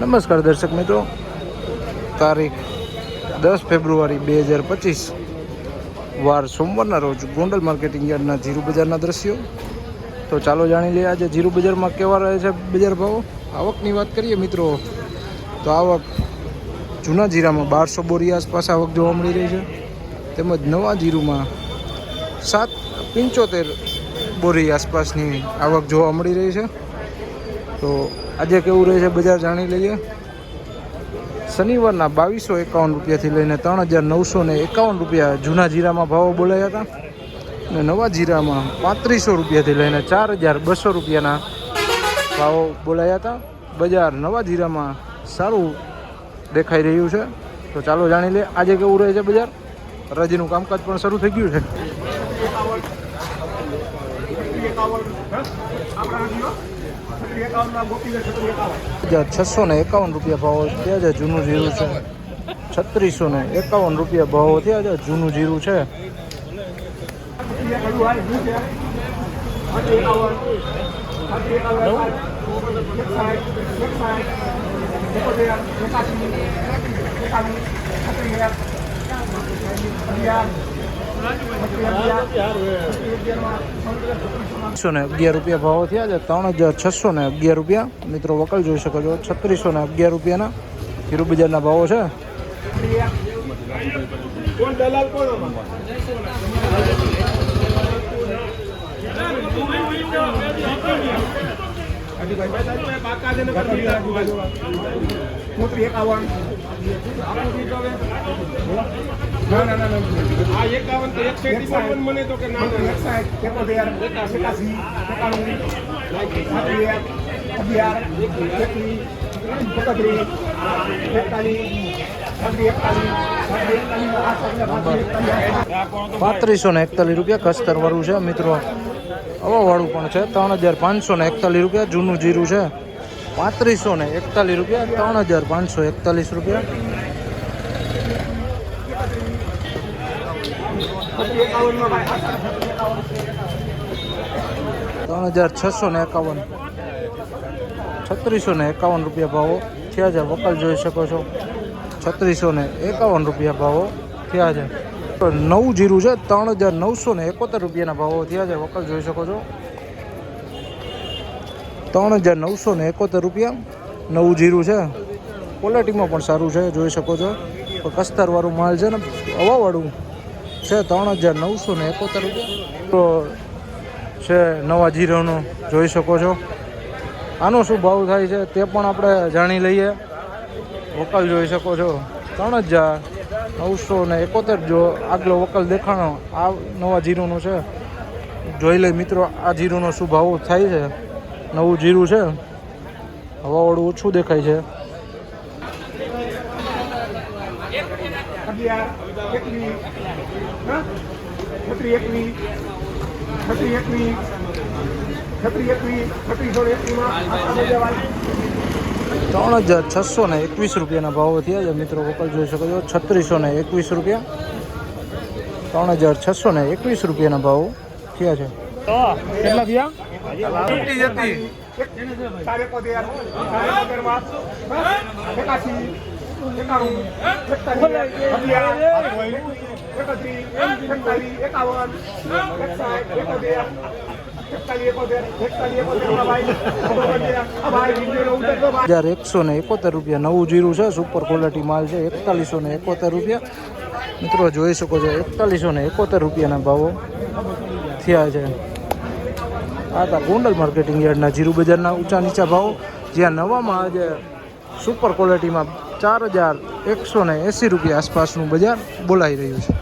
નમસ્કાર દર્શક મિત્રો. તારીખ દસ ફેબ્રુઆરી બે હજાર પચીસ. વાર સોમવારના રોજ ગોંડલ માર્કેટિંગ યાર્ડના જીરુ બજારના દ્રશ્યો. તો ચાલો જાણી લઈએ આજે જીરુ બજારમાં કેવા રહે છે બજાર ભાવો? આવકની વાત કરીએ મિત્રો, તો આવક જૂના જીરામાં બારસો બોરી આસપાસ આવક જોવા મળી રહી છે. તેમજ નવા જીરુમાં સાત પંચોતેર બોરી આસપાસની આવક જોવા મળી રહી છે. તો આજે કેવું રહે છે બજાર જાણી લઈએ. શનિવારના બાવીસો એકાવન રૂપિયાથી લઈને ત્રણ હજાર નવસો ને એકાવન રૂપિયા જૂના જીરામાં ભાવો બોલાયા હતા. અને નવા જીરામાં પાંત્રીસો રૂપિયાથી લઈને ચાર હજાર બસો રૂપિયાના ભાવો બોલાયા હતા. બજાર નવા જીરામાં સારું દેખાઈ રહ્યું છે. તો ચાલો જાણી લે આજે કેવું રહે છે બજાર. હરાજીનું કામકાજ પણ શરૂ થઈ ગયું છે. છસો ને એકાવન રૂપિયા ભાવ ત્યાં છે, જૂનું જીરું છે. છત્રીસો ને એકાવન રૂપિયા ભાવ ત્યાં છે, જૂનું જીરું છે. એકસો ને અગિયાર રૂપિયા ભાવ થયા છે. ત્રણ હજાર છસો ને અગિયાર રૂપિયા. મિત્રો, વકલ જોઈ શકો છો. છત્રીસો ને અગિયાર રૂપિયાના હીરો બજારના ભાવો છે. મોટી એકાવન ના ના ના આ એકાવન તો એક શેરડી પણ મને તો કે ના ના ના. એકસાઠ એકોતેર એકાસી એકાણું સાતવીસ અગિયાર એકવીસ એકત્રીસ પાંત્રીસો ને એકતાલીસ રૂપિયા કસ્તર વાળું છે, મિત્રો હવાવાળું પણ છે, ત્રણ હજાર પાંચસો ને એકતાલીસ રૂપિયા, જૂનું જીરું છે પાંત્રીસો ને એકતાલીસ રૂપિયા, ત્રણ હજાર પાંચસો એકતાલીસ રૂપિયા. ત્રણ હજાર છસો ને એકાવન. છત્રીસો ને એકાવન રૂપિયા ભાવો થયા છે. વકલ જોઈ શકો છો. છત્રીસો ને એકાવન રૂપિયા ભાવો થયા છે. નવું જીરું છે. ત્રણ હજાર નવસો ને એકોતેર રૂપિયાના ભાવો થયા છે. વકલ જોઈ શકો છો. ત્રણ હજાર નવસો ને એકોતેર રૂપિયા. નવું જીરું છે. ક્વોલિટીમાં પણ સારું છે, જોઈ શકો છો. કસ્તરવાળું માલ છે ને હવાવાળું છે, ત્રણ હજાર નવસો ને એકોતેર રૂપિયા. તો છે નવા જીરાનો, જોઈ શકો છો. આનો શું ભાવ થાય છે તે પણ આપણે જાણી લઈએ. વકલ જોઈ શકો છો. ત્રણ હજાર નવસો ને એકોતેર જો આગલો વકલ દેખાણો, આ નવા જીરોનો છે. જોઈ લે મિત્રો, આ જીરોનો શું ભાવ થાય છે? નવું જીરું છે. હવાવાળું ઓછું દેખાય છે. ત્રણ હજાર છસો ને એકવીસ રૂપિયાના ભાવો થયા છે. મિત્રો વકલ જોઈ શકો છો. છત્રીસો ને એકવીસ રૂપિયા. ત્રણ હજાર છસો ને એકવીસ રૂપિયાના ભાવો થયા છે. કેટલા થયા? સારે જતી એકોતેર એકસો ને એકોતેર રૂપિયા નવું જીરું છે સુપર ક્વોલિટી માલ છે, એકતાલીસો ને એકોતેર રૂપિયા. મિત્રો જોઈ શકો છો, એકતાલીસો ને એકોતેર રૂપિયાના ભાવો થયા છે. આ હતા ગોંડલ માર્કેટિંગ યાર્ડના જીરું બજારના ઊંચા નીચા ભાવ, જ્યાં નવામાં આજે સુપર ક્વોલિટીમાં ચાર હજાર એકસો ને એંસી રૂપિયા આસપાસનું બજાર બોલાઈ રહ્યું છે.